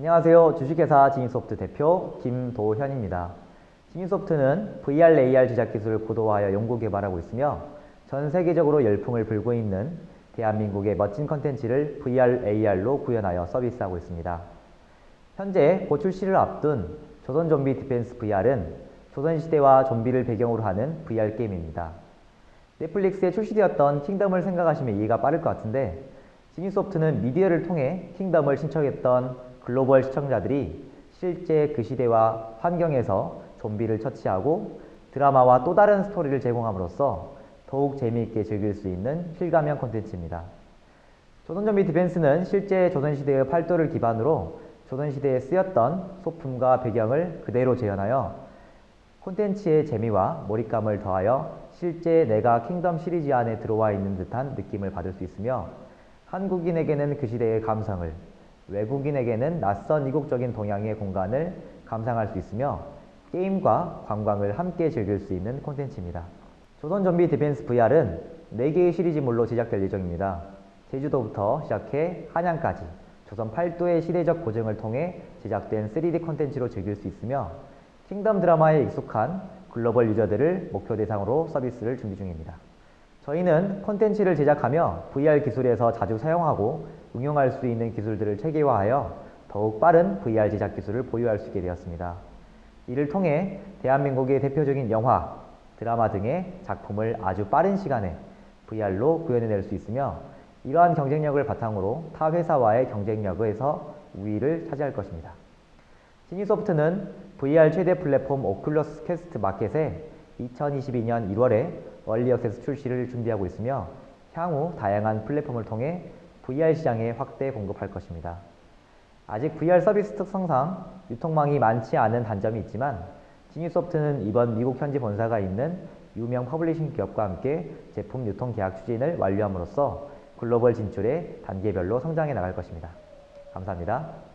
안녕하세요. 주식회사 지니소프트 대표 김도현입니다. 지니소프트는 VR, AR 제작 기술을 고도화하여 연구 개발하고 있으며 전 세계적으로 열풍을 불고 있는 대한민국의 멋진 컨텐츠를 VR, AR로 구현하여 서비스하고 있습니다. 현재 곧 출시를 앞둔 조선 좀비 디펜스 VR은 조선시대와 좀비를 배경으로 하는 VR 게임입니다. 넷플릭스에 출시되었던 킹덤을 생각하시면 이해가 빠를 것 같은데 지니소프트는 미디어를 통해 킹덤을 신청했던 글로벌 시청자들이 실제 그 시대와 환경에서 좀비를 처치하고 드라마와 또 다른 스토리를 제공함으로써 더욱 재미있게 즐길 수 있는 실감형 콘텐츠입니다. 조선좀비 디펜스는 실제 조선시대의 팔도를 기반으로 조선시대에 쓰였던 소품과 배경을 그대로 재현하여 콘텐츠의 재미와 몰입감을 더하여 실제 내가 킹덤 시리즈 안에 들어와 있는 듯한 느낌을 받을 수 있으며 한국인에게는 그 시대의 감성을 외국인에게는 낯선 이국적인 동양의 공간을 감상할 수 있으며 게임과 관광을 함께 즐길 수 있는 콘텐츠입니다. 조선 좀비 디펜스 VR은 4개의 시리즈물로 제작될 예정입니다. 제주도부터 시작해 한양까지 조선 8도의 시대적 고증을 통해 제작된 3D 콘텐츠로 즐길 수 있으며 킹덤 드라마에 익숙한 글로벌 유저들을 목표 대상으로 서비스를 준비 중입니다. 저희는 콘텐츠를 제작하며 VR 기술에서 자주 사용하고 응용할 수 있는 기술들을 체계화하여 더욱 빠른 VR 제작 기술을 보유할 수 있게 되었습니다. 이를 통해 대한민국의 대표적인 영화, 드라마 등의 작품을 아주 빠른 시간에 VR로 구현해낼 수 있으며 이러한 경쟁력을 바탕으로 타 회사와의 경쟁력에서 우위를 차지할 것입니다. 지니소프트는 VR 최대 플랫폼 오큘러스 퀘스트 마켓에 2022년 1월에 얼리 액세스 출시를 준비하고 있으며 향후 다양한 플랫폼을 통해 VR 시장에 확대 공급할 것입니다. 아직 VR 서비스 특성상 유통망이 많지 않은 단점이 있지만 지니소프트는 이번 미국 현지 본사가 있는 유명 퍼블리싱 기업과 함께 제품 유통 계약 추진을 완료함으로써 글로벌 진출에 단계별로 성장해 나갈 것입니다. 감사합니다.